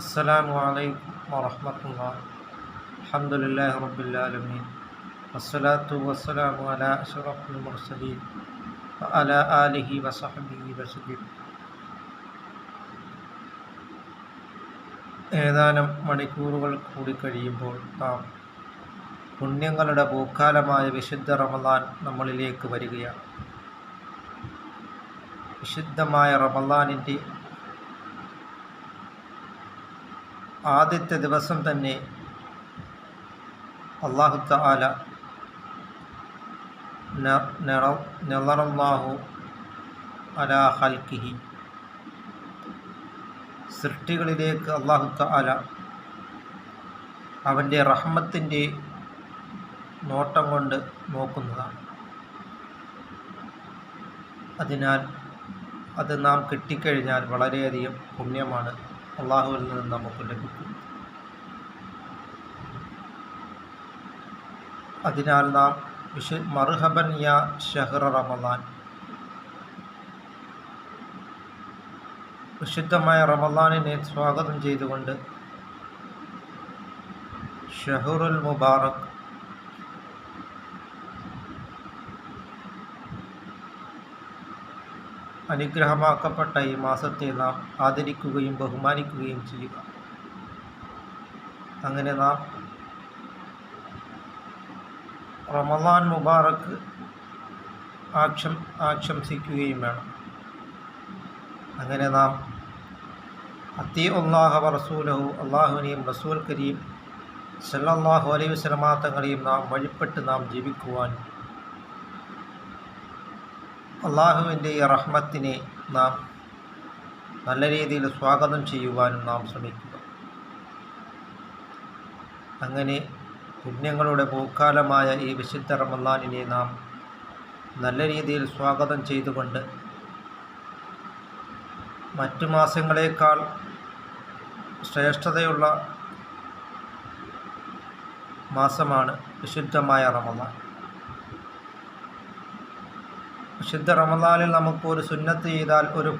السلام عليكم ورحمة الله الحمد لله رب العالمين والصلاة والسلام على أشرف المرسلين وعلى آله وصحبه وسلم ഏതാനും മണിക്കൂറുകൾ കൂടി കഴിയുമ്പോൾ നാം പുണ്യങ്ങളുടെ പൂക്കാലമായ വിശുദ്ധ റമദാൻ നമ്മളിലേക്ക് വരികയാണ് വിശുദ്ധമായ റമദാനിൻ്റെ ആദ്യത്തെ ദിവസം തന്നെ അള്ളാഹു താല നെളറല്ലാഹു അലാ ഹൽക്കിഹി സൃഷ്ടികളിലേക്ക് അള്ളാഹു താല അവന്റെ റഹ്മത്തിന്റെ നോട്ടം കൊണ്ട് നോക്കുന്നതാണ്. അതിനാൽ അത് നാം കിട്ടിക്കഴിഞ്ഞാൽ വളരെയധികം പുണ്യമാണ്. അള്ളാഹുവിൽ നിന്ന് നമുക്ക് ലഭിക്കും അതിനാൽ നാം വിശു മർഹബൻ യാ ഷഹ്റ റമദാൻ. വിശുദ്ധമായ റമദാനിനെ സ്വാഗതം ചെയ്തുകൊണ്ട് ഷഹറുൽ മുബാറക് അനുഗ്രഹമാക്കപ്പെട്ട ഈ മാസത്തെ നാം ആദരിക്കുകയും ബഹുമാനിക്കുകയും ചെയ്യുക. അങ്ങനെ നാം റമദാൻ മുബാറക്ക് ആക്ഷം ആശംസിക്കുകയും വേണം. അങ്ങനെ നാം അത്തി അള്ളാഹ റസൂലഹു അള്ളാഹുവിനെയും റസൂൽ കരീം സല്ലാഹു അലൈഹി വസ്ലമാ തങ്ങളെയും നാം വഴിപ്പെട്ട് നാം ജീവിക്കുവാൻ അള്ളാഹുവിന്റെ ഈ റഹ്മത്തിനെ നാം നല്ല രീതിയിൽ സ്വാഗതം ചെയ്യുവാനും നാം ശ്രമിക്കുക. അങ്ങനെ പുണ്യങ്ങളുടെ പൂക്കാലമായ ഈ വിശുദ്ധ റമദാനിനെ നാം നല്ല രീതിയിൽ സ്വാഗതം ചെയ്തുകൊണ്ട് മറ്റു മാസങ്ങളേക്കാൾ ശ്രേഷ്ഠതയുള്ള മാസമാണ് വിശുദ്ധമായ റമദാൻ. വിശുദ്ധ റമദാനിൽ നമുക്ക് ഒരു സുന്നത്ത് ചെയ്താൽ ഒരു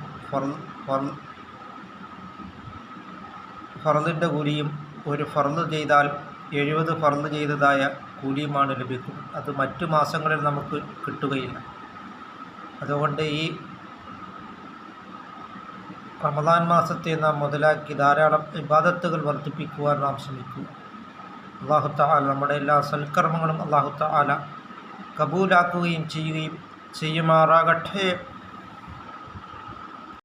ഫറുദിന്റെ കൂലിയും ഒരു ഫറുദ് ചെയ്താൽ എഴുപത് ഫറുദ് ചെയ്തതായ കൂലിയുമാണ് ലഭിക്കുന്നത് അത് മറ്റു മാസങ്ങളിൽ നമുക്ക് കിട്ടുകയില്ല. അതുകൊണ്ട് ഈ റമദാൻ മാസത്തെ നാം മുതലാക്കി ധാരാളം ഇബാദത്തുകൾ വർദ്ധിപ്പിക്കുവാൻ നാം ശ്രമിക്കുക. അള്ളാഹുത്ത ആല നമ്മുടെ എല്ലാ സൽക്കർമ്മങ്ങളും അള്ളാഹുത്ത ആല കബൂലാക്കുകയും ചെയ്യുകയും से ये महाराग